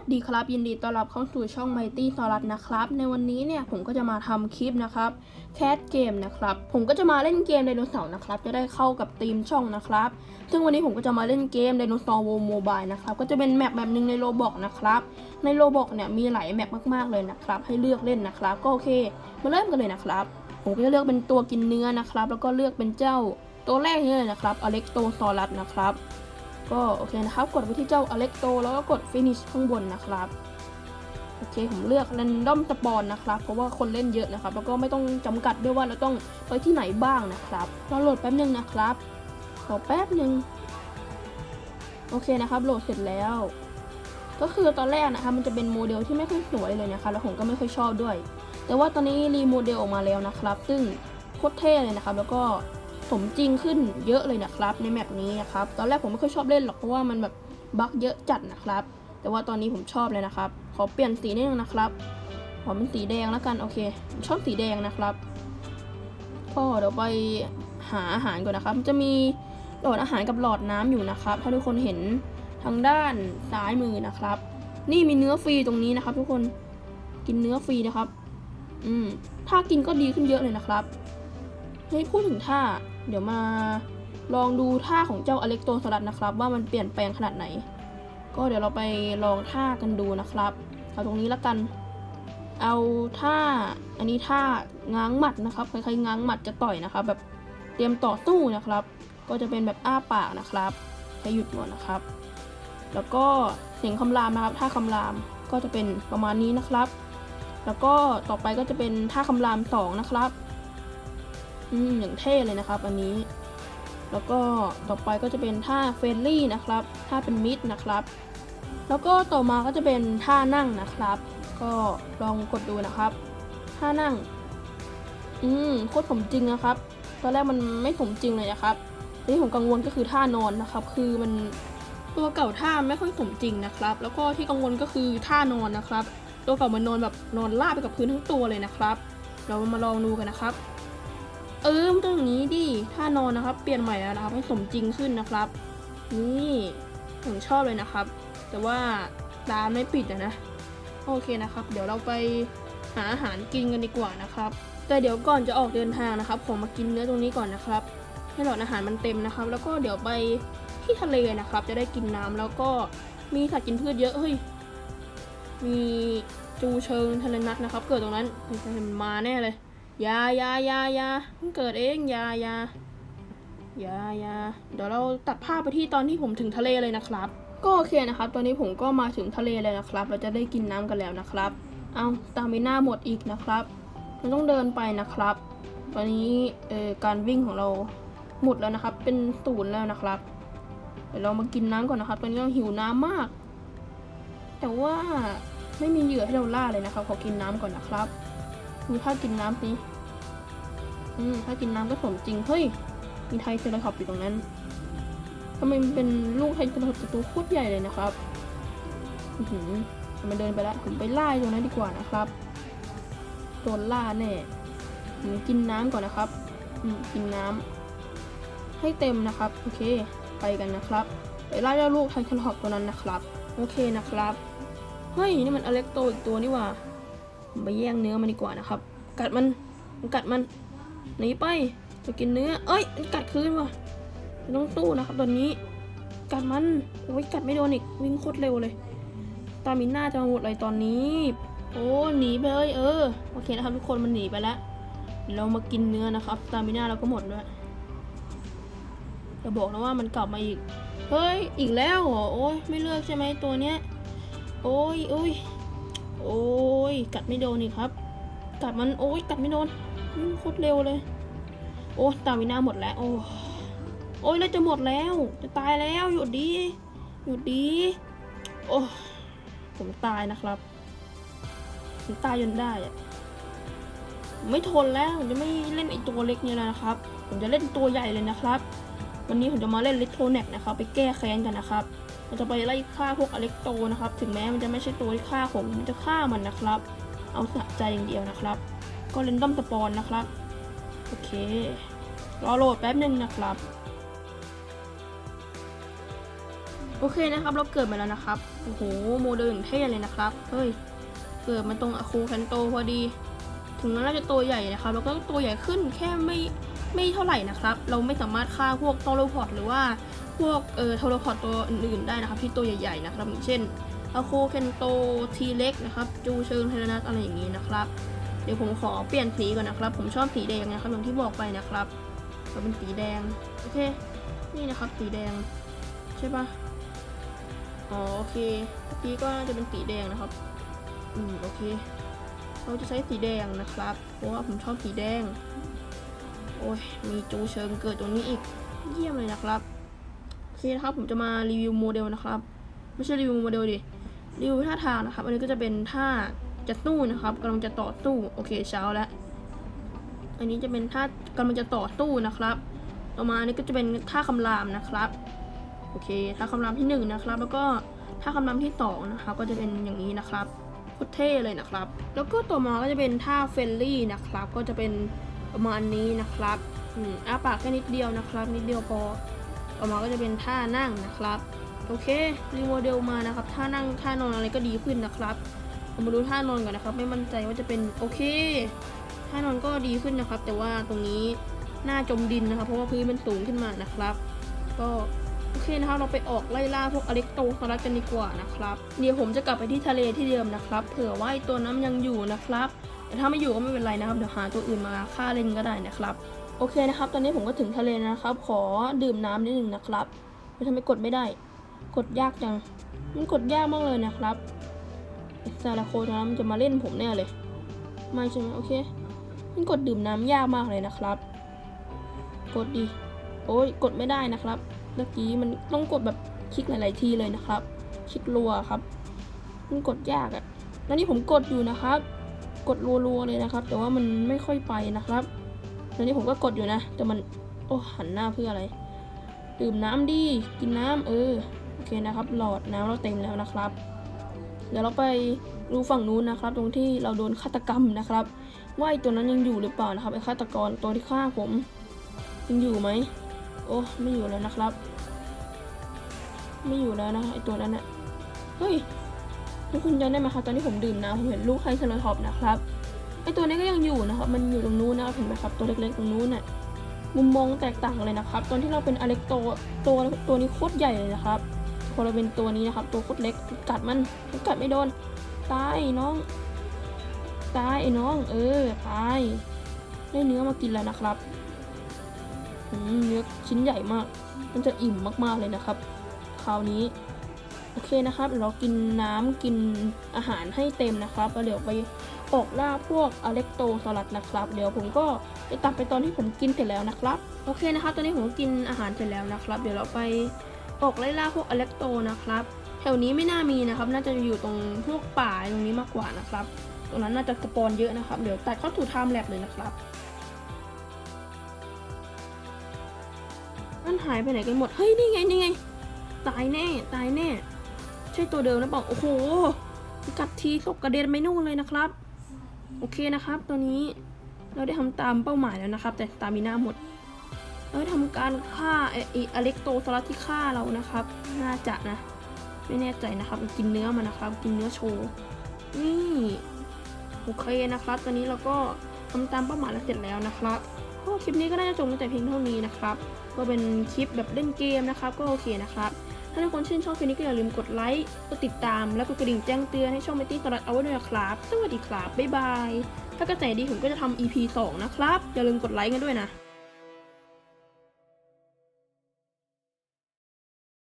วัสดีครับ ยินดีต้อนรับเข้าสู่ช่อง Mighty สรัสนะครับ ในวันนี้เนี่ยผมก็จะมาทำคลิปนะครับแคสเกมนะครับ ผมก็จะมาเล่นเกมไดโนเสาร์นะครับ จะได้เข้ากับธีมช่องนะครับ ซึ่งวันนี้ผมก็จะมาเล่นเกมไดโนเสาร์วโมบายนะครับ ก็จะเป็นแมปแบบหนึ่งในโรบอกนะครับ ในโรบอกเนี่ยมีหลายแมปมากๆเลยนะครับ ให้เลือกเล่นนะครับ ก็โอเค มาเริ่มกันเลยนะครับ ผมก็จะเลือกเป็นตัวกินเนื้อนะครับ แล้วก็เลือกเป็นเจ้าตัวแรกนี่เลยนะครับอเล็กโตซอรัสนะครับ ก็โอเคนะครับ กดไปที่เจ้าอเล็กโตแล้วก็กด finish ข้างบนนะครับ โอเค ผมเลือก random spawn นะครับ เพราะว่าคนเล่นเยอะนะครับ แล้วก็ไม่ต้องจำกัดด้วยว่าเราต้องไปที่ไหนบ้างนะครับรอโหลดแป๊บนึงนะครับรอแป๊บนึงโอเคนะครับ โหลดเสร็จแล้ว ก็คือตอนแรกนะคะมันจะเป็นโมเดลที่ไม่ค่อยสวยเลยนะคะแล้วผมก็ไม่ค่อยชอบด้วย แต่ว่าตอนนี้รีโมเดลออกมาแล้วนะครับ ซึ่งโคตรเท่เลยนะครับ แล้วก็ สมจริงขึ้นเยอะเลยนะครับ ในแมปนี้นะครับ ตอนแรกผมไม่ค่อยชอบเล่นหรอกเพราะว่ามันแบบบั๊กเยอะจัดนะครับ แต่ว่าตอนนี้ผมชอบเลยนะครับ ขอเปลี่ยนสีนิดนึงนะครับขอเป็นสีแดงแล้วกันโอเคผมชอบสีแดงนะครับก็เดี๋ยวไปหาอาหารก่อนนะครับมันจะมีหลอดอาหารกับหลอดน้ำอยู่นะครับ ถ้าทุกคนเห็นทางด้านซ้ายมือนะครับ นี่มีเนื้อฟรีตรงนี้นะครับ ทุกคนกินเนื้อฟรีนะครับ อืมถ้ากินก็ดีขึ้นเยอะเลยนะครับเฮ้ยพูดถึงท่า เดี๋ยวมาลองดูท่าของเจ้าอเล็กโตสลัดนะครับ ว่ามันเปลี่ยนแปลงขนาดไหน ก็เดี๋ยวเราไปลองท่ากันดูนะครับ เอาตรงนี้แล้วกัน เอาท่าอันนี้ท่าง้างหมัดนะครับใครๆง้างหมัดจะต่อยนะครับ แบบเตรียมต่อสู้นะครับ ก็จะเป็นแบบอ้าปากนะครับใช้หยุดก่อนนะครับ แล้วก็เสียงคำรามนะครับ ท่าคำรามก็จะเป็นประมาณนี้นะครับ แล้วก็ต่อไปก็จะเป็นท่าคำรามสองนะครับ อืมอย่างเท่เลยนะครับ อันนี้ แล้วก็ต่อไปก็จะเป็นท่าเฟรนลี่นะครับ ท่าเป็นมิดนะครับ แล้วก็ต่อมาก็จะเป็นท่านั่งนะครับ ก็ลองกดดูนะครับ ท่านั่ง อืมโคตรสมจริงนะครับ ตอนแรกมันไม่สมจริงเลยนะครับที่ผมกังวลก็คือท่านอนนะครับ คือมันตัวเก่าท่าไม่ค่อยสมจริงนะครับ แล้วก็ที่กังวลก็คือท่านอนนะครับ ตัวเก่ามันนอนแบบนอนราบไปกับพื้นทั้งตัวเลยนะครับ เรามาลองดูกันนะครับ เออมันต้องอย่างนี้ดิท่านอนนะครับ เปลี่ยนใหม่แล้วนะครับให้สมจริงขึ้นนะครับ นี่ผมชอบเลยนะครับ แต่ว่าร้านไม่ปิดอะนะ โอเคนะครับ เดี๋ยวเราไปหาอาหารกินกันดีกว่านะครับ แต่เดี๋ยวก่อนจะออกเดินทางนะครับ ผมมากินเนื้อตรงนี้ก่อนนะครับ ให้หลอดอาหารมันเต็มนะครับ แล้วก็เดี๋ยวไปที่ทะเลนะครับ จะได้กินน้ำแล้วก็มีสัตว์กินพืชเยอะเฮ้ยมีจูเชิงทะเลนัดนะครับ เกิดตรงนั้นเฮ้ยมันมาแน่เลย ยายายายาเพิ่งเกิดเองยายายายาเดี๋ยวเราตัดภาพไปที่ตอนที่ผมถึงทะเลเลยนะครับ ก็โอเคนะครับ ตอนนี้ผมก็มาถึงทะเลเลยนะครับ เราจะได้กินน้ำกันแล้วนะครับ เอาตามไปหน้าหมดอีกนะครับเราต้องเดินไปนะครับ ตอนนี้เอ่อการวิ่งของเราหมดแล้วนะครับ เป็นศูนย์แล้วนะครับ เดี๋ยวเรามากินน้ำก่อนนะครับตอนนี้เราหิวน้ำมาก แต่ว่าไม่มีเหยื่อให้เราล่าเลยนะครับ ขอกินน้ำก่อนนะครับ ดูถ้ากินน้ำสิอืมถ้ากินน้ำก็สมจริง เฮ้ย มีไทเซราทอปอยู่ตรงนั้นทำไมมันเป็นลูกไทเซราทอปส์ตัวโคตรใหญ่เลยนะครับ อือหือมันเดินไปแล้วผมไปไล่ตรงนั้นดีกว่านะครับ โดนล่าแน่ผมกินน้ำก่อนนะครับ อืมกินน้ำให้เต็มนะครับ โอเค ไปกันนะครับ ไปไล่เจ้าลูกไทเซราทอปตัวนั้นนะครับ โอเคนะครับ เฮ้ย นี่มันอเล็กโตอีกตัวนี่ว่า ไปแย่งเนื้อมันดีกว่านะครับ กัดมันมันกัดมันหนีไปจะกินเนื้อ เอ้ยมันกัดคืนว่ะต้องสู้นะครับตอนนี้ กัดมันโอ้ยกัดไม่โดนอีกวิ่งโคตรเร็วเลย ตามิน่าจะมาหมดเลยตอนนี้ โอ้หนีไปเลยเออโอเคนะครับทุกคนมันหนีไปแล้วเดี๋ยวเรามากินเนื้อนะครับ ตามิน่าเราก็หมดด้วยจะบอกนะว่ามันกลับมาอีก เฮ้ย อีกแล้วเหรอ โอ้ยไม่เลือกใช่ไหมตัวเนี้ย โอ้ยโอ้ย โอ้ยกัดไม่โดนนี่ครับกัดมันโอ้ยกัดไม่โดนโคตรเร็วเลย โอ้ตาวินาหมดแล้ว โอ้โอ้ยแล้วจะหมดแล้ว จะตายแล้วหยุดดีหยุดดีโอ้ผมตายนะครับผมตายจนได้อะไม่ทนแล้วผมจะไม่เล่นไอตัวเล็กเนี่ยแล้วนะครับ ผมจะเล่นตัวใหญ่เลยนะครับ วันนี้ผมจะมาเล่นลิทโทเน็กนะครับ ไปแก้แค้นกันนะครับ เราจะไปไล่ฆ่าพวกอเล็กโตนะครับ ถึงแม้มันจะไม่ใช่ตัวที่ฆ่าผมมันจะฆ่ามันนะครับ เอาสะใจอย่างเดียวนะครับ ก็เล่นดัมสปอนนะครับ โอเค รอโหลดแป๊บหนึ่งนะครับ โอเคนะครับ เราเกิดมาแล้วนะครับ โอ้โห โมเดลอย่างเท่เลยนะครับ เฮ้ย เกิดมาตรงอะคูแคนโตพอดี ถึงแม้เราจะตัวใหญ่นะครับ เราก็ตัวใหญ่ขึ้นแค่ไม่ไม่เท่าไหร่นะครับ เราไม่สามารถฆ่าพวกโทโรพอดหรือว่า พวกเอ่อโทโรพอดตัวอื่นๆได้นะครับที่ตัวใหญ่ๆนะครับอย่างเช่นอะโคเคนโตทีเล็กนะครับจูเชิงเทเลนัสอะไรอย่างนี้นะครับ เดี๋ยวผมขอเปลี่ยนสีก่อนนะครับ ผมชอบสีแดงนะครับอย่างที่บอกไปนะครับก็เป็นสีแดงโอเคนี่นะครับสีแดงใช่ปะอ๋อโอเคเมื่อกี้ก็น่าจะเป็นสีแดงนะครับอืมโอเค เราจะใช้สีแดงนะครับ เพราะว่าผมชอบสีแดง โอ้ยมีจูเชิงเกิดตรงนี้อีกเยี่ยมเลยนะครับ เคนะครับผมจะมารีวิวโมเดลนะครับ ไม่ใช่รีวิวโมเดลดิรีวิวท่าทางนะครับ อันนี้ก็จะเป็นท่าจะสู้นะครับกำลังจะต่อสู้โอเคเช้าแล้วอันนี้จะเป็นท่ากำลังจะต่อสู้นะครับ ต่อมาอันนี้ก็จะเป็นท่าคำรามนะครับโอเคท่าคำรามที่หนึ่งนะครับ แล้วก็ท่าคำรามที่สองนะครับก็จะเป็นอย่างนี้นะครับโคตรเท่เลยนะครับ แล้วก็ต่อมาก็จะเป็นท่าเฟลลี่นะครับ ก็จะเป็นประมาณนี้นะครับอืมอ้าปากแค่นิดเดียวนะครับ นิดเดียวพอ ต่อมาก็จะเป็นท่านั่งนะครับโอเครีโมเดลมานะครับท่านั่งท่านอนอะไรก็ดีขึ้นนะครับเรามาดูท่านอนก่อนนะครับ ไม่มั่นใจว่าจะเป็นโอเคท่านอนก็ดีขึ้นนะครับ แต่ว่าตรงนี้หน้าจมดินนะครับ เพราะว่าพื้นมันสูงขึ้นมานะครับ ก็โอเคนะครับ เราไปออกไล่ล่าพวกอเล็กโตสลัดกันดีกว่านะครับ เดี๋ยวผมจะกลับไปที่ทะเลที่เดิมนะครับ เผื่อว่าตัวน้ำยังอยู่นะครับ แต่ถ้าไม่อยู่ก็ไม่เป็นไรนะครับ เดี๋ยวหาตัวอื่นมาฆ่าเล่นก็ได้นะครับ โอเคนะครับ ตอนนี้ผมก็ถึงทะเลนะครับ ขอดื่มน้ำนิดหนึ่งนะครับไม่ทำไมกดไม่ได้ กดยากจัง มันกดยากมากเลยนะครับซาลาโคตัวนั้นมันจะมาเล่นผมแน่เลย ไม่ใช่ไหมโอเค มันกดดื่มน้ำยากมากเลยนะครับ กดดี โอ้ยกดไม่ได้นะครับ เมื่อกี้มันต้องกดแบบคลิกหลาย ๆ ทีเลยนะครับ คลิกรัวครับ มันกดยากอะ่ะแล้วนี่ผมกดอยู่นะครับ กดรัวๆเลยนะครับ แต่ว่ามันไม่ค่อยไปนะครับ แล้วนี่ผมก็กดอยู่นะ แต่มัน โอ้หันหน้าเพื่ออะไร ดื่มน้ำดีกินน้ำเออ โอเคนะครับ หลอดน้ำเราเต็มแล้วนะครับ เดี๋ยวเราไปดูฝั่งนู้นนะครับ ตรงที่เราโดนฆาตกรรมนะครับ ว่าไอตัวนั้นยังอยู่หรือเปล่านะครับไอฆาตกรตัวที่ฆ่าผม ยังอยู่ไหม โอ้ไม่อยู่แล้วนะครับ ไม่อยู่แล้วนะไอตัวนั้นอะเฮ้ยทุกคนจำได้ไหมครับตอนที่ผมดื่มน้ำผมเห็นลูกไคเซอร์ท็อปนะครับ ตัวนี้ก็ยังอยู่นะครับ มันอยู่ตรงนู้นนะครับเห็นไหมครับ ตัวเล็กๆตรงนู้นน่ะ มุมมองแตกต่างเลยนะครับ ตอนที่เราเป็นอเล็กโตตัวตัวนี้โคตรใหญ่เลยนะครับพอเราเป็นตัวนี้นะครับ ตัวโคตรเล็ก กัดมันกัดไม่โดน ตายน้อง ตายไอ้น้อง เออ ตาย ได้เนื้อมากินแล้วนะครับอืมเนื้อชิ้นใหญ่มาก มันจะอิ่มมากๆเลยนะครับ คราวนี้ โอเคนะครับเดี๋ยวเรากินน้ำกินอาหารให้เต็มนะครับแล้วเดี๋ยวไป ออกล่าพวกอเล็กโตสลัดนะครับ เดี๋ยวผมก็ไปตัดไปตอนที่ผมกินเสร็จแล้วนะครับ โอเคนะครับ ตอนนี้ผมกินอาหารเสร็จแล้วนะครับ เดี๋ยวเราไปออกไล่ล่าพวกอเล็กโตนะครับ แถวนี้ไม่น่ามีนะครับ น่าจะอยู่ตรงพวกป่าตรงนี้มากกว่านะครับ ตรงนั้นน่าจะสปอนเยอะนะครับ เดี๋ยวตัดเข้าสู่ไทม์แลปเลยนะครับมันหายไปไหนกันหมด เฮ้ย นี่ไง นี่ไง ตายแน่ ตายแน่ ใช่ตัวเดิมนะบอกโอ้โห กัดทีตกกระเด็นไปนู่นเลยนะครับ โอเคนะครับตอนนี้เราได้ทำตามเป้าหมายแล้วนะครับ แต่ตามีหน้าหมด เราได้ทำการฆ่าไอ้อ้อเล็กโตสลัดที่ฆ่าเรานะครับ น่าจะนะ ไม่แน่ใจนะครับกินเนื้อมันนะครับ กินเนื้อโชว์นี่โอเคนะครับ ตอนนี้เราก็ทำตามเป้าหมายแล้วเสร็จแล้วนะครับก็คลิปนี้ก็น่าจะจบตั้งแต่เพียงเท่านี้นะครับ ก็เป็นคลิปแบบเล่นเกมนะครับ ก็โอเคนะครับ ถ้าทุกคนชื่นชอบคลิปนี้ก็อย่าลืมกดไลค์ กดติดตาม และกดกระดิ่งแจ้งเตือนให้ช่องเมตี้ตลอดเอาไว้ด้วยนะครับ สวัสดีครับ บ๊ายบาย ถ้ากระแสดีผมก็จะทำ EP 2 นะครับ อย่าลืมกดไลค์กันด้วยนะ